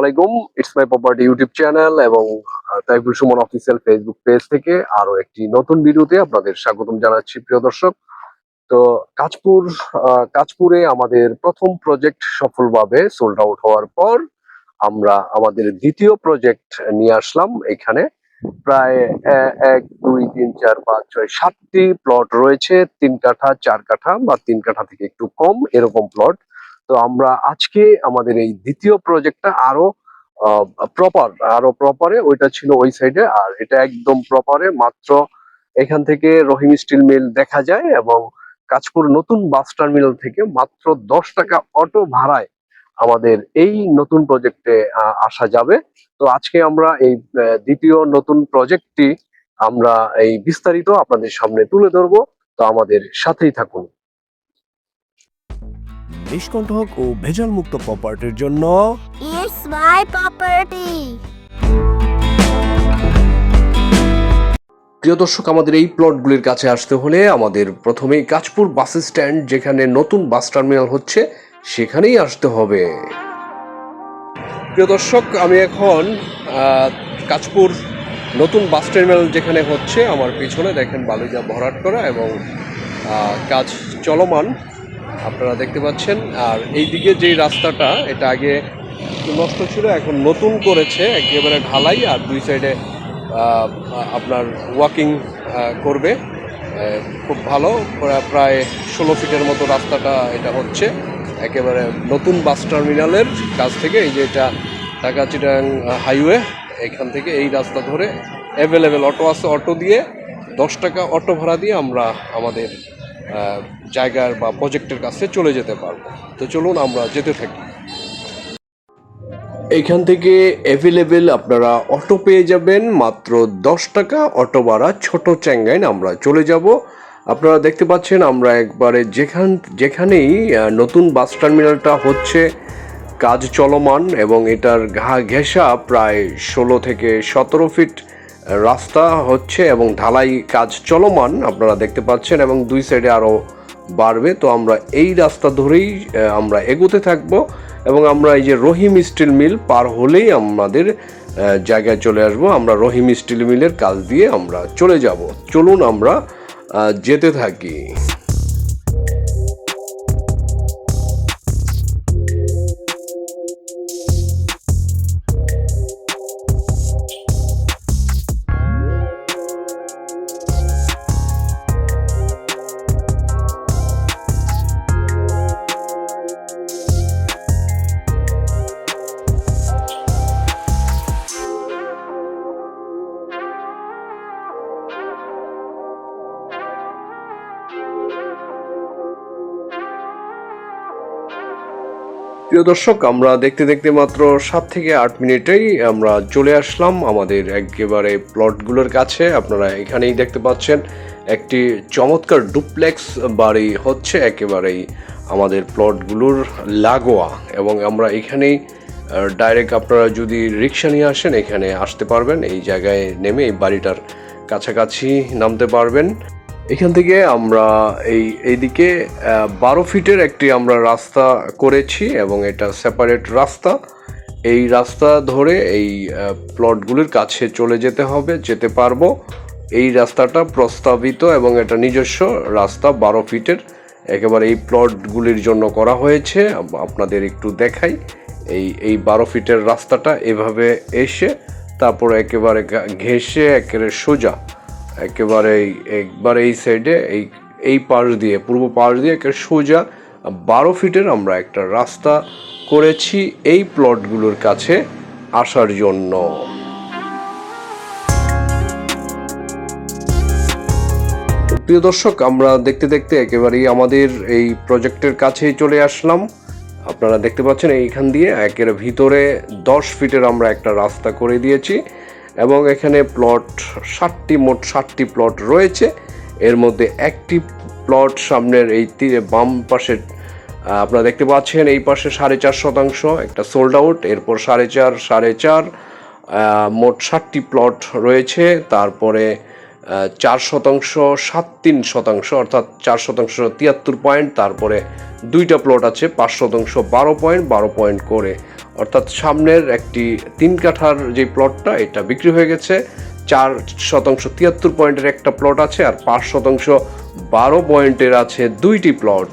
আলাইকুম। It's my property YouTube channel এবং Taiful Suman official Facebook page থেকে আরও একটি নতুন ভিডিওতে আপনাদের স্বাগতম জানাচ্ছি, প্রিয় দর্শক। তো কাজপুর কাজপুরে আমাদের প্রথম প্রজেক্ট সফলভাবে সোল্ড আউট হওয়ার পর আমরা আমাদের দ্বিতীয় প্রজেক্ট নিয়ে আসলাম। এখানে প্রায় এক, দুই, তিন, চার, পাঁচ, ছয়, সাতটি প্লট রয়েছে। তিন কাঠা, চার কাঠা বা তিন কাঠা থেকে একটু কম এরকম প্লট তো আমরা আজকে আমাদের এই দ্বিতীয় প্রজেক্টটা আরও প্রপার আরও প্রপারে ওইটা ছিল ওই সাইডে আর এটা একদম প্রপারে মাত্র এখান থেকে রহিম স্টিল মিল দেখা যায় এবং কাজপুর নতুন বাস টার্মিনাল থেকে মাত্র দশ টাকা অটো ভাড়ায় আমাদের এই নতুন প্রজেক্টে আসা যাবে। তো আজকে আমরা এই দ্বিতীয় নতুন প্রজেক্টটি আমরা এই বিস্তারিত আপনাদের সামনে তুলে ধরবো। তো আমাদের সাথেই থাকুন। নিষ্কণ্ঠক ও ভেজাল মুক্ত প্রপার্টির জন্য It's my property. প্রিয় দর্শক আমাদের এই প্লটগুলির কাছে আসতে হলে আমাদের প্রথমেই কাজপুর বাস স্ট্যান্ড যেখানে নতুন বাস টার্মিনাল হচ্ছে সেখানেই আসতে হবে প্রিয় দর্শক আমি এখন আহ, কাজপুর নতুন বাস টার্মিনাল যেখানে হচ্ছে আমার পিছনে দেখেন বালুজা ভরাট করা এবং কাজ চলমান আপনারা দেখতে পাচ্ছেন। আর এই দিকে যেই রাস্তাটা, এটা আগে নষ্ট ছিল, এখন নতুন করেছে, একেবারে ঢালাই, আর দুই সাইডে আপনার ওয়াকিং করবে। খুব ভালো প্রায় ষোলো ফিটের মতো রাস্তাটা এটা হচ্ছে। একেবারে নতুন বাস টার্মিনালের কাছ থেকে, এই যে এটা ঢাকা চিটাং হাইওয়ে এখান থেকে এই রাস্তা ধরে অ্যাভেলেবেল অটো আছে, অটো দিয়ে দশ টাকা অটো ভাড়া দিয়ে আমরা আমাদের জায়গার বা প্রজেক্টের কাছে চলে যেতে পারব। তো চলুন আমরা যেতে থাকি। এখান থেকে অ্যাভেলেবেল আপনারা অটো পেয়ে যাবেন, মাত্র দশ টাকা অটো ভাড়া, ছোট চ্যাঙ্গাইন আমরা চলে যাব। আপনারা দেখতে পাচ্ছেন আমরা একবারে যেখান, যেখানেই নতুন বাস টার্মিনালটা হচ্ছে, কাজ চলমান এবং এটার ঘা, ঘেঁষা প্রায় ষোলো থেকে সতেরো ফিট রাস্তা হচ্ছে এবং ঢালাই কাজ চলমান, আপনারা দেখতে পাচ্ছেন, এবং দুই সাইডে আরও বাড়বে। তো আমরা এই রাস্তা ধরেই আমরা এগোতে থাকব, এবং আমরা এই যে রহিম স্টিল মিল পার হলেই আমাদের জায়গায় চলে আসব। আমরা রহিম স্টিল মিলের কাজ দিয়ে আমরা চলে যাব। চলুন আমরা যেতে থাকি। প্রিয় দর্শক, আমরা দেখতে দেখতে মাত্র সাত থেকে আট মিনিটেই আমরা চলে আসলাম আমাদের একেবারে প্লটগুলোর কাছে। আপনারা এখানেই দেখতে পাচ্ছেন, একটি চমৎকার ডুপ্লেক্স বাড়ি হচ্ছে একেবারেই আমাদের প্লটগুলোর লাগোয়া এবং আমরা এখানেই ডাইরেক্ট আপনারা যদি রিক্সা নিয়ে আসেন, এখানে আসতে পারবেন। এই জায়গায় নেমে এই বাড়িটার কাছাকাছি নামতে পারবেন। এখান থেকে আমরা এই, এইদিকে বারো ফিটের একটি আমরা রাস্তা করেছি এবং এটা সেপারেট রাস্তা। এই রাস্তা ধরে এই প্লটগুলির কাছে চলে যেতে হবে, যেতে পারব। এই রাস্তাটা প্রস্তাবিত এবং এটা নিজস্ব রাস্তা, বারো ফিটের। একেবারে এই প্লটগুলির জন্য করা হয়েছে। আপনাদের একটু দেখাই। এই এই বারো ফিটের রাস্তাটা এভাবে এসে তারপরে একেবারে ঘেঁষে একেবারে সোজা একেবারে একবারে এই সাইডে এই এই পাশ দিয়ে, পূর্ব পাশ দিয়ে একটা সোজা বারো ফিটের আমরা একটা রাস্তা করেছি এই প্লটগুলোর কাছে আসার জন্য। প্রিয় দর্শক, আমরা দেখতে দেখতে একেবারেই আমাদের এই প্রজেক্টের কাছেই চলে আসলাম। আপনারা দেখতে পাচ্ছেন এইখান দিয়ে একের ভিতরে দশ ফিটের আমরা একটা রাস্তা করে দিয়েছি। এবং এখানে প্লট ষাটটি, মোট ষাটটি প্লট রয়েছে। এর মধ্যে একটি প্লট সামনের এই তীরে বাম পাশে আপনারা দেখতে পাচ্ছেন এই পাশে সাড়ে চার শতাংশ একটা সোল্ড আউট এরপর সাড়ে চার সাড়ে চার মোট ষাটটি প্লট রয়েছে। তারপরে চার শতাংশ, সাত তিন শতাংশ, অর্থাৎ চার শতাংশ তিয়াত্তর পয়েন্ট তারপরে দুইটা প্লট আছে, পাঁচ শতাংশ বারো পয়েন্ট বারো পয়েন্ট করে অর্থাৎ সামনের একটি তিন কাঠার যে প্লটটা এটা বিক্রি হয়ে গেছে। চার শতাংশ তিয়াত্তর পয়েন্টের একটা প্লট আছে আর পাঁচ শতাংশ বারো পয়েন্টের আছে দুইটি প্লট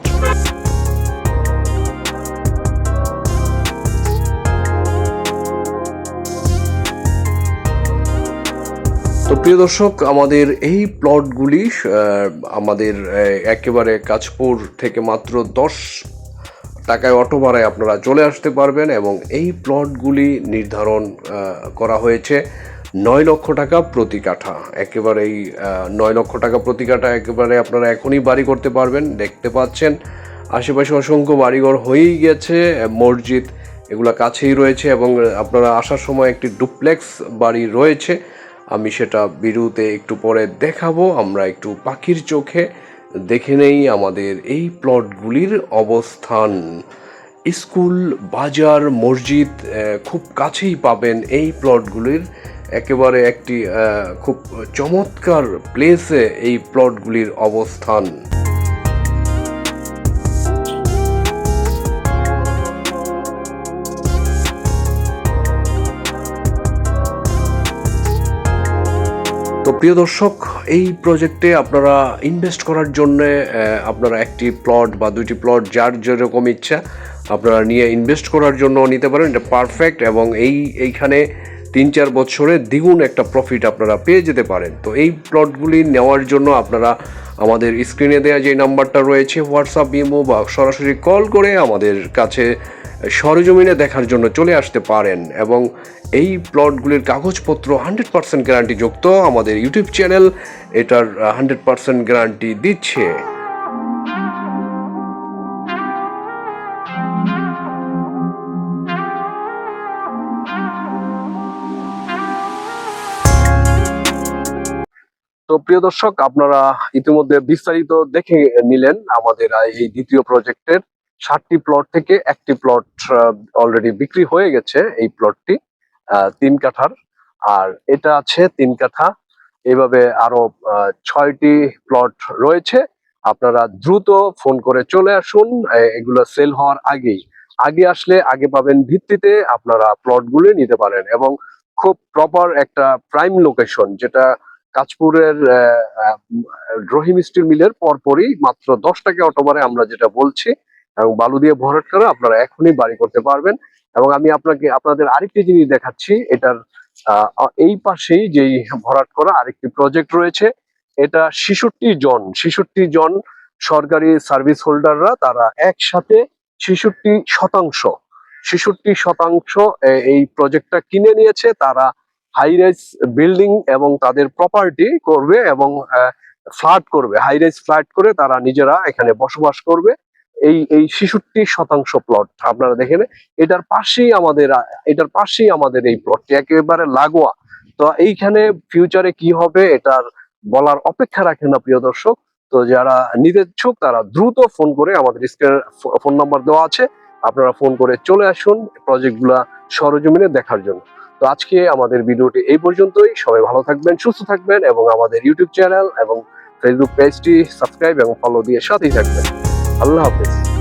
তো প্রিয় দর্শক, আমাদের এই প্লটগুলি আমাদের একেবারে কাজপুর থেকে মাত্র দশ টাকায় অটো ভাড়ায় আপনারা চলে আসতে পারবেন এবং এই প্লটগুলি নির্ধারণ করা হয়েছে। নয় লক্ষ টাকা প্রতি কাঠা। একেবারেই নয় লক্ষ টাকা প্রতি কাঠা একেবারে আপনারা এখনই বাড়ি করতে পারবেন, দেখতে পাচ্ছেন। আশেপাশে অসংখ্য বাড়িঘর হয়েই গেছে, মসজিদ এগুলো কাছেই রয়েছে এবং আপনারা আসার সময় একটি ডুপ্লেক্স বাড়ি রয়েছে। আমি সেটা বিরুতে একটু পরে দেখাবো। আমরা একটু পাখির চোখে দেখে নেই আমাদের এই প্লটগুলির অবস্থান। স্কুল, বাজার, মসজিদ খুব কাছেই পাবেন এই প্লটগুলির। একেবারে একটি খুব চমৎকার প্লেসে এই প্লটগুলির অবস্থান। তো প্রিয় দর্শক, এই প্রজেক্টে আপনারা ইনভেস্ট করার জন্য আপনারা একটি প্লট বা দুইটি প্লট যার যেরকম ইচ্ছা, আপনারা নিয়ে ইনভেস্ট করার জন্য নিতে পারেন। এটা পারফেক্ট এবং এই, এইখানে তিন চার বছরে দ্বিগুণ একটা প্রফিট আপনারা পেয়ে যেতে পারেন। তো এই প্লটগুলি নেওয়ার জন্য আপনারা আমাদের স্ক্রিনে দেওয়া যে নাম্বারটা রয়েছে হোয়াটসঅ্যাপ ইমো বা সরাসরি কল করে আমাদের কাছে সরজমিনে দেখার জন্য চলে আসতে পারেন এবং এই প্লটগুলির কাগজপত্র হান্ড্রেড পার্সেন্ট গ্যারান্টি যুক্ত আমাদের ইউটিউব চ্যানেল এটার হান্ড্রেড পার্সেন্ট গ্যারান্টি দিচ্ছে। তো প্রিয় দর্শক, আপনারা ইতিমধ্যে বিস্তারিত দেখে নিলেন আমাদের এই দ্বিতীয় প্রজেক্টের ষাটটি প্লট থেকে একটি প্লট অলরেডি বিক্রি হয়ে গেছে এই প্লটটি তিন কাঠার। আর এটা আছে তিন কাঠা। এভাবে আরও ছয়টি প্লট রয়েছে। আপনারা দ্রুত ফোন করে চলে আসুন। এগুলো সেল হওয়ার আগেই। আগে আসলে আগে পাবেন ভিত্তিতে আপনারা প্লটগুলো নিতে পারেন এবং খুব প্রপার একটা প্রাইম লোকেশন যেটা আহ, রহিম স্টিল মিলের পরপরই মাত্র দশ টাকা অটোবারে আমরা যেটা বলছি এবং বালু দিয়ে ভরাট করে আপনারা এখনই বাড়ি করতে পারবেন। এবং আমি আপনাকে, আপনাদের আরেকটি জিনিস দেখাচ্ছি, এটার এই পাশেই যেই ভরাট করা আরেকটি প্রজেক্ট রয়েছে, এটা ছেষট্টি জন ছেষট্টি জন সরকারি সার্ভিস হোল্ডাররা তারা একসাথে ছেষট্টি শতাংশ ছেষট্টি শতাংশ এই প্রজেক্টটা কিনে নিয়েছে। তারা হাই রাইজ বিল্ডিং এবং তাদের প্রপার্টি করবে এবং ফ্ল্যাট করবে। হাই রাইজ ফ্ল্যাট করে তারা নিজেরা এখানে বসবাস করবে। এই এই ছেষট্টি শতাংশ প্লট আপনারা দেখেন, এটার পাশেই আমাদের, এটার পাশেই আমাদের এই প্লটটি একেবারে লাগোয়া। তো এইখানে ফিউচারে কি হবে এটার বলার অপেক্ষা রাখে না, প্রিয় দর্শক। তো যারা নিতে ইচ্ছুক, তারা দ্রুত ফোন করে আমাদের স্ক্রিনের ফোন নাম্বার দেওয়া আছে। আপনারা ফোন করে চলে আসুন প্রজেক্টগুলা সরজমিনে দেখার জন্য। তো আজকে আমাদের ভিডিওটি এই পর্যন্তই। সবাই ভালো থাকবেন, সুস্থ থাকবেন এবং আমাদের ইউটিউব চ্যানেল এবং ফেসবুক পেজটি সাবস্ক্রাইব এবং ফলো দিয়ে সাথেই থাকবেন। আল্লাহ হাফেজ